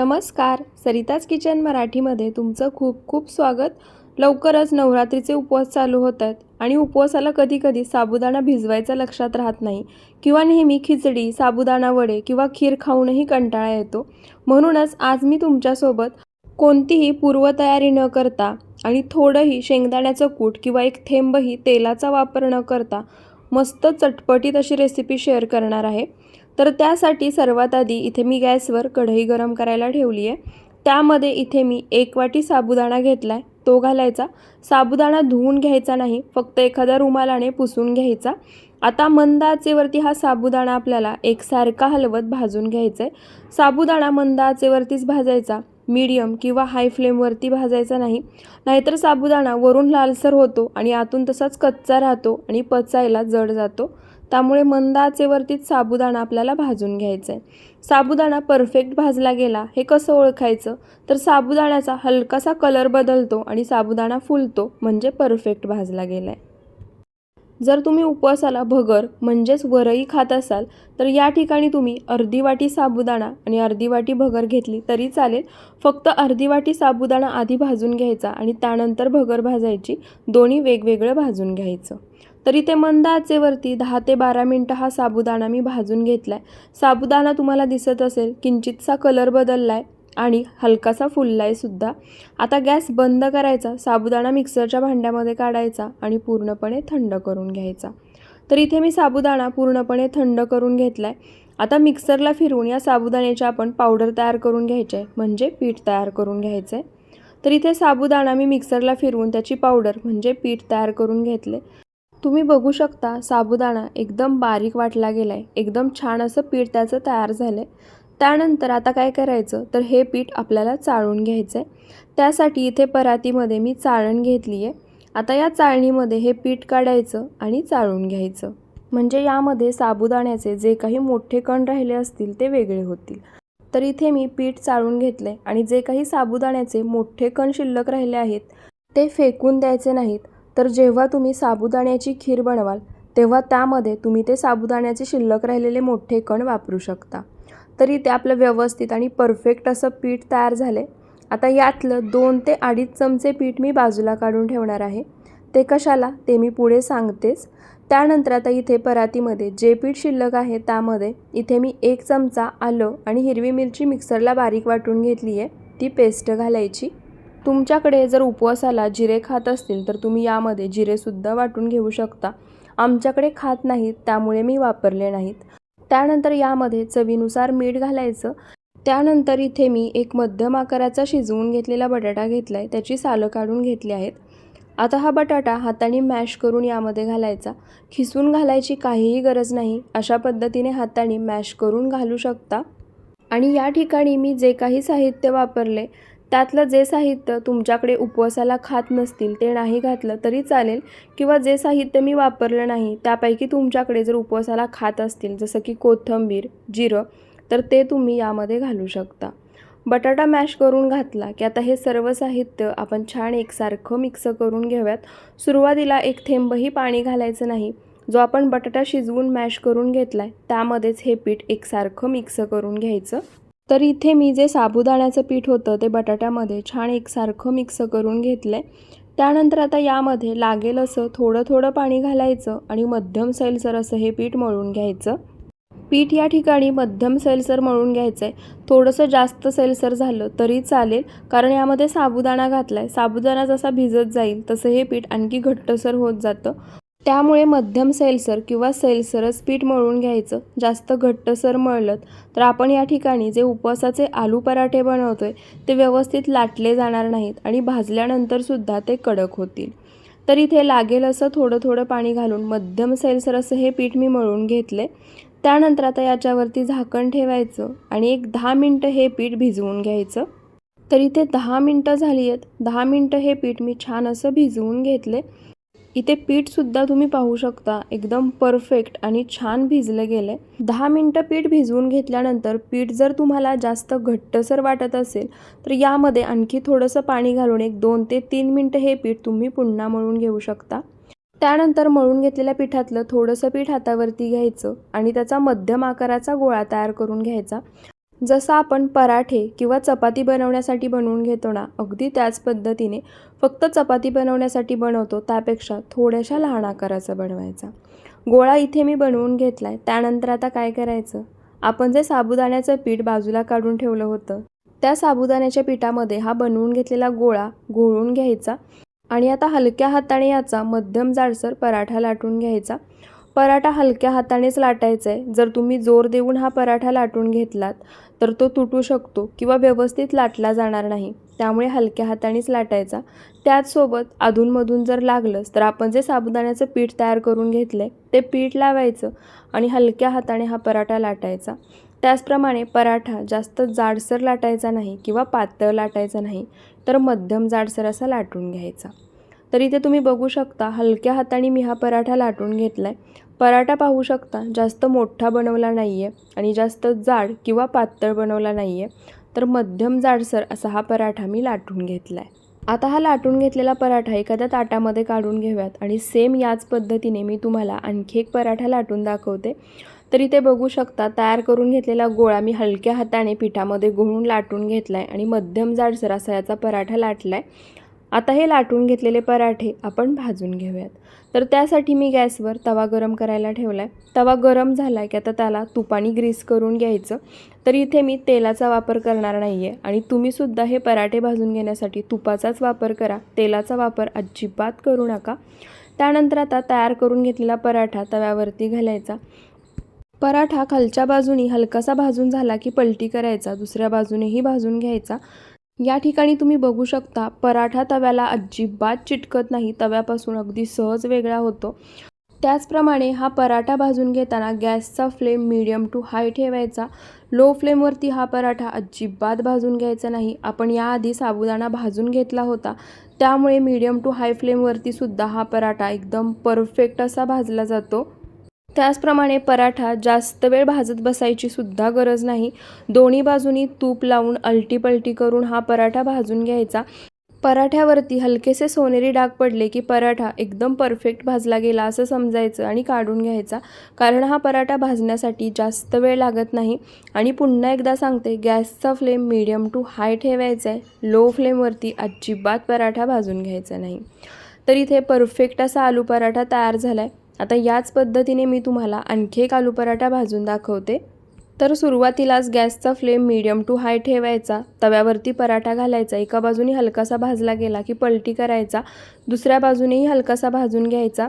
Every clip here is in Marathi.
नमस्कार. सरिताज किचन मराठीमध्ये तुमचं खूप खूप स्वागत. लवकरच नवरात्रीचे उपवास चालू होत आहेत आणि उपवासाला कधीकधी साबुदाणा भिजवायचा लक्षात राहत नाही किंवा नेहमी खिचडी साबुदाणा वडे किंवा खीर खाऊनही कंटाळा येतो. म्हणूनच आज मी तुमच्यासोबत कोणतीही पूर्वतयारी न करता आणि थोडंही शेंगदाण्याचं कूट किंवा एक थेंबही तेलाचा वापर न करता मस्त चटपटीत अशी रेसिपी शेअर करणार आहे. तर त्यासाठी सर्वात आधी इथे मी गॅसवर कढई गरम करायला ठेवली आहे. त्यामध्ये इथे मी एक वाटी साबुदाणा घेतला आहे तो घालायचा. साबुदाणा धुवून घ्यायचा नाही फक्त एखाद्या रुमालाने पुसून घ्यायचा. आता मंद आचेवरती हा साबुदाणा आपल्याला एकसारखा हलवत भाजून घ्यायचा आहे साबुदाणा मंद आचेवरतीच भाजायचा. मीडियम किंवा हाय फ्लेमवरती भाजायचा नाही. नाहीतर साबुदाणा वरून लालसर होतो आणि आतून तसाच कच्चा राहतो आणि पचायला जड जातो. त्यामुळे मंद आचेवरतीच साबुदाणा आपल्याला भाजून घ्यायचा आहे साबुदाणा परफेक्ट भाजला गेला हे कसं ओळखायचं? तर साबुदाण्याचा हलकासा कलर बदलतो आणि साबुदाणा फुलतो म्हणजे परफेक्ट भाजला गेला आहे जर तुम्ही उपवासाला भगर म्हणजेच वरई खात असाल तर या ठिकाणी तुम्ही अर्धी वाटी साबुदाणा आणि अर्धी वाटी भगर घेतली तरी चालेल. फक्त अर्धी वाटी साबुदाणा आधी भाजून घ्यायचा आणि त्यानंतर भगर भाजायची दोन्ही वेगवेगळं भाजून घ्यायचं. तरी ते मंद आचेवरती दहा ते बारा मिनटं हा साबुदाणा मी भाजून घेतला आहे साबुदाणा तुम्हाला दिसत असेल किंचितसा कलर बदलला आहे आणि हलकासा फुलला आहे सुद्धा. आता गॅस बंद करायचा साबुदाणा मिक्सरच्या भांड्यामध्ये काढायचा आणि पूर्णपणे थंड करून घ्यायचा. तर इथे मी साबुदाणा पूर्णपणे थंड करून घेतला आहे आता मिक्सरला फिरवून या साबुदाण्याची आपण पावडर तयार करून घ्यायची आहे म्हणजे पीठ तयार करून घ्यायचं आहे तर इथे साबुदाणा मी मिक्सरला फिरवून त्याची पावडर म्हणजे पीठ तयार करून घेतले तुम्ही बघू शकता साबुदाणा एकदम बारीक वाटला गेला आहे एकदम छान असं पीठ त्याचं तयार झालं आहे त्यानंतर आता काय करायचं? तर हे पीठ आपल्याला चाळून घ्यायचं आहे त्यासाठी इथे परातीमध्ये मी चाळण घेतली आहे आता या चाळणीमध्ये हे पीठ काढायचं आणि चाळून घ्यायचं. म्हणजे यामध्ये साबुदाण्याचे जे काही मोठे कण राहिले असतील ते वेगळे होतील. तर इथे मी पीठ चाळून घेतले आणि जे काही साबुदाण्याचे मोठे कण शिल्लक राहिले आहेत ते फेकून द्यायचे नाहीत. तर जेव्हा तुम्ही साबुदाण्याची खीर बनवाल तेव्हा त्यामध्ये तुम्ही ते साबुदाण्याचे शिल्लक राहिलेले मोठे कण वापरू शकता. तरी ते आपलं व्यवस्थित आणि परफेक्ट असं पीठ तयार झाले आता यातलं दोन ते अडीच चमचे पीठ मी बाजूला काढून ठेवणार आहे. ते कशाला ते मी पुढे सांगतेच. त्यानंतर आता इथे परातीमध्ये जे पीठ शिल्लक आहे त्यामध्ये इथे मी एक चमचा आलं आणि हिरवी मिरची मिक्सरला बारीक वाटून घेतली आहे ती पेस्ट घालायची. तुमच्याकडे जर उपवासाला जिरे खात असतील तर तुम्ही यामध्ये जिरेसुद्धा वाटून घेऊ शकता. आमच्याकडे खात नाहीत त्यामुळे मी वापरले नाहीत. त्यानंतर यामध्ये चवीनुसार मीठ घालायचं. त्यानंतर इथे मी एक मध्यम आकाराचा शिजवून घेतलेला बटाटा घेतला आहे त्याची सालं काढून घेतली आहेत. आता हा बटाटा हाताने मॅश करून यामध्ये घालायचा. खिसून घालायची काहीही गरज नाही अशा पद्धतीने हाताने मॅश करून घालू शकता. आणि या ठिकाणी मी जे काही साहित्य वापरले त्यातलं जे साहित्य तुमच्याकडे उपवासाला खात नसतील ते नाही घातलं तरी चालेल किंवा जे साहित्य मी वापरलं नाही त्यापैकी तुमच्याकडे जर उपवासाला खात असतील जसं की कोथिंबीर जिरं तर ते तुम्ही यामध्ये घालू शकता. बटाटा मॅश करून घातला की आता हे सर्व साहित्य आपण छान एकसारखं मिक्स करून घेऊयात सुरुवातीला एक थेंबही पाणी घालायचं नाही. जो आपण बटाटा शिजवून मॅश करून घेतला आहे त्यामध्येच हे पीठ एकसारखं मिक्स करून घ्यायचं. तर इथे मी जे साबुदाण्याचं पीठ होतं ते बटाट्यामध्ये छान एकसारखं मिक्स करून घेतलं आहे त्यानंतर आता यामध्ये लागेल असं थोडं थोडं पाणी घालायचं आणि मध्यम सैलसर असं हे पीठ मळून घ्यायचं. पीठ या ठिकाणी मध्यम सैलसर मळून घ्यायचं आहे थोडंसं जास्त सैलसर झालं तरी चालेल कारण यामध्ये साबुदाणा घातला आहे साबुदाणा जसा भिजत जाईल तसं हे पीठ आणखी घट्टसर होत जातं. त्यामुळे मध्यम सैलसर किंवा सैलसरच पीठ मळून घ्यायचं जास्त घट्टसर मळलं तर आपण या ठिकाणी जे उपवासाचे आलू पराठे बनवतो आहे ते व्यवस्थित लाटले जाणार नाहीत आणि भाजल्यानंतरसुद्धा ते कडक होतील. तर इथे लागेल असं थोडं थोडं पाणी घालून मध्यम सैलसर असं हे पीठ मी मळून घेतले त्यानंतर आता याच्यावरती झाकण ठेवायचं आणि एक दहा मिनटं हे पीठ भिजवून घ्यायचं. तर इथे दहा मिनटं झाली आहेत. दहा मिनटं हे पीठ मी छान असं भिजवून घेतले इथे पीठसुद्धा तुम्ही पाहू शकता. एकदम परफेक्ट आणि छान भिजलं गेलं. आहे दहा मिनटं पीठ भिजवून घेतल्यानंतर पीठ जर तुम्हाला जास्त घट्टसर वाटत असेल तर यामध्ये आणखी थोडंसं पाणी घालून एक दोन ते तीन मिनटं हे पीठ तुम्ही पुन्हा मळून घेऊ शकता. त्यानंतर मळून घेतलेल्या पिठातलं थोडंसं पीठ हातावरती घ्यायचं आणि त्याचा मध्यम आकाराचा गोळा तयार करून घ्यायचा. जसं आपण पराठे किंवा चपाती बनवण्यासाठी बनवून घेतो ना अगदी त्याच पद्धतीने फक्त चपाती बनवण्यासाठी बनवतो त्यापेक्षा थोड्याशा लहान आकाराचा बनवायचा. गोळा इथे मी बनवून घेतला आहे त्यानंतर आता काय करायचं? आपण जे साबुदाण्याचं पीठ बाजूला काढून ठेवलं होतं त्या साबुदाण्याच्या पिठामध्ये हा बनवून घेतलेला गोळा घोळून घ्यायचा आणि आता हलक्या हाताने याचा मध्यम जाडसर पराठा लाटून घ्यायचा. पराठा हलक्या हातानेच लाटायचा आहे जर तुम्ही जोर देऊन हा पराठा लाटून घेतलात तर तो तुटू शकतो किंवा व्यवस्थित लाटला जाणार नाही. त्यामुळे हलक्या हातानेच लाटायचा. त्याचसोबत अधूनमधून जर लागलंच तर आपण जे साबुदाण्याचं पीठ तयार करून घेतलं आहे ते पीठ लावायचं आणि हलक्या हाताने हा पराठा लाटायचा. त्याचप्रमाणे पराठा जास्त जाडसर लाटायचा नाही किंवा पातळ लाटायचा नाही तर मध्यम जाडसर असा लाटून घ्यायचा. तर इथे तुम्ही बघू शकता हलक्या हाताने मी हा पराठा लाटून घेतला आहे पराठा पाहू शकता जास्त मोठा बनवला नाही आहे आणि जास्त जाड किंवा पातळ बनवला नाही आहे तर मध्यम जाडसर असा हा पराठा मी लाटून घेतला आहे आता हा लाटून घेतलेला पराठा एखाद्या ताटामध्ये काढून घेऊयात आणि सेम याच पद्धतीने मी तुम्हाला आणखी एक पराठा लाटून दाखवते. तर इथे बघू शकता तयार करून घेतलेला गोळा मी हलक्या हाताने पिठामध्ये घोळून लाटून घेतला आहे आणि मध्यम जाडसर असा याचा पराठा लाटला आहे आता हे लाटून घेतलेले पराठे आपण भाजून घेऊयात. तर त्यासाठी मी गॅसवर तवा गरम करायला ठेवला आहे तवा गरम झाला की आता त्याला तुपाने ग्रीस करून घ्यायचं. तर इथे मी तेलाचा वापर करणार नाही आहे आणि तुम्हीसुद्धा हे पराठे भाजून घेण्यासाठी तुपाचाच वापर करा. तेलाचा वापर अजिबात करू नका. त्यानंतर आता तयार करून घेतलेला पराठा तव्यावरती घालायचा. पराठा खालच्या बाजूनी हलकासा भाजून झाला की पलटी करायचा. दुसऱ्या बाजूनेही भाजून घ्यायचा. या ठिकाणी तुम्ही बघू शकता पराठा तव्याला अजिबात चिटकत नाही तव्यापासून अगदी सहज वेगळा होतो. त्याचप्रमाणे हा पराठा भाजून घेताना गॅसचा फ्लेम मीडियम टू हाय ठेवायचा. लो फ्लेमवरती हा पराठा अजिबात भाजून घ्यायचा नाही. आपण याआधी साबुदाणा भाजून घेतला होता. त्यामुळे मीडियम टू हाय फ्लेमवरती सुद्धा हा पराठा एकदम परफेक्ट असा भाजला जातो. त्याचप्रमाणे पराठा जास्त वेळ भाजत बसायची सुद्धा गरज नाही. दोन्ही बाजूनी तूप लावून अलटीपलटी करून हा पराठा भाजून घ्यायचा. पराठ्यावरती हलकेसे सोनेरी डाग पडले की पराठा एकदम परफेक्ट भाजला गेला असं समजायचं आणि काढून घ्यायचा. कारण हा पराठा भाजण्यासाठी जास्त वेळ लागत नाही. आणि पुन्हा एकदा सांगते गॅसचा फ्लेम मीडियम टू हाय ठेवायचा आहे लो फ्लेमवरती अजिबात पराठा भाजून घ्यायचा नाही. तर इथे परफेक्ट असा आलू पराठा तयार झाला आहे आता याच पद्धतीने मी तुम्हाला आणखी एक आलू पराठा भाजून दाखवते. तर सुरुवातीलाच गॅसचा फ्लेम मीडियम टू हाय ठेवायचा. तव्यावरती पराठा घालायचा. एका बाजूने हलकासा भाजला गेला की पलटी करायचा. दुसऱ्या बाजूनेही हलकासा भाजून घ्यायचा.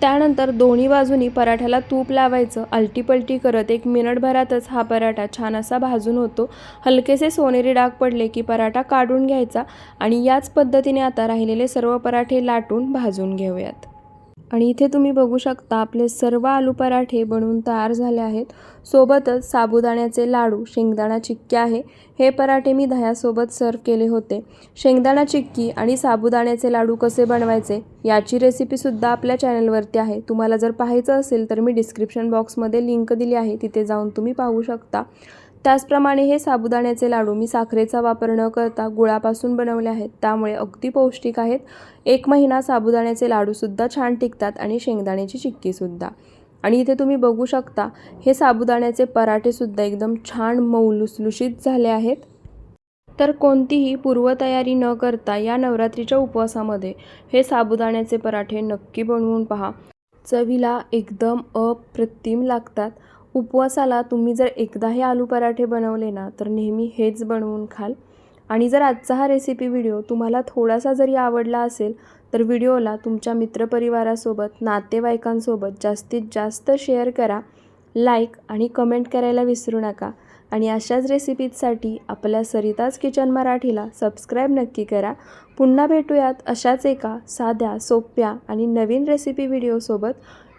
त्यानंतर दोन्ही बाजूनी पराठ्याला तूप लावायचं. अलटीपलटी करत एक मिनिटभरातच हा पराठा छान असा भाजून होतो. हलकेसे सोनेरी डाग पडले की पराठा काढून घ्यायचा. आणि याच पद्धतीने आता राहिलेले सर्व पराठे लाटून भाजून घेऊयात. आणि इथे तुम्ही बघू शकता आपले सर्व आलू पराठे बनवून तयार झाले आहेत. सोबतच साबुदाण्याचे लाडू शेंगदाणा चिक्की आहे. हे पराठे मी दह्यासोबत सर्व केले होते. शेंगदाणा चिक्की आणि साबुदाण्याचे लाडू कसे बनवायचे याची रेसिपीसुद्धा आपल्या चॅनलवरती आहे. तुम्हाला जर पाहायचं असेल तर मी डिस्क्रिप्शन बॉक्समध्ये लिंक दिली आहे. तिथे जाऊन तुम्ही पाहू शकता. त्याचप्रमाणे हे साबुदाण्याचे लाडू मी साखरेचा वापर न करता गुळापासून बनवले आहेत. त्यामुळे अगदी पौष्टिक आहेत. एक महिना साबुदाण्याचे लाडूसुद्धा छान टिकतात आणि शेंगदाण्याची चिक्कीसुद्धा आणि इथे तुम्ही बघू शकता हे साबुदाण्याचे पराठेसुद्धा एकदम छान मौलुसलुशीत झाले आहेत. तर कोणतीही पूर्वतयारी न करता या नवरात्रीच्या उपवासामध्ये हे साबुदाण्याचे पराठे नक्की बनवून पहा. चवीला एकदम अप्रतिम लागतात. उपवासाला तुम्ही जर एकदा हे आलू पराठे बनवले ना तर नेहमी हेच बनवून खाल. आणि जर आजचा हा रेसिपी व्हिडिओ तुम्हाला थोडासा जरी आवडला असेल तर व्हिडिओला तुमच्या मित्रपरिवारासोबत नातेवाईकांसोबत जास्तीत जास्त शेअर करा लाईक आणि कमेंट करायला विसरू नका. आणि अशाच रेसिपीजसाठी आपल्या सरिताज किचन मराठीला सबस्क्राईब नक्की करा. पुन्हा भेटूयात अशाच एका साध्या सोप्या आणि नवीन रेसिपी व्हिडिओसोबत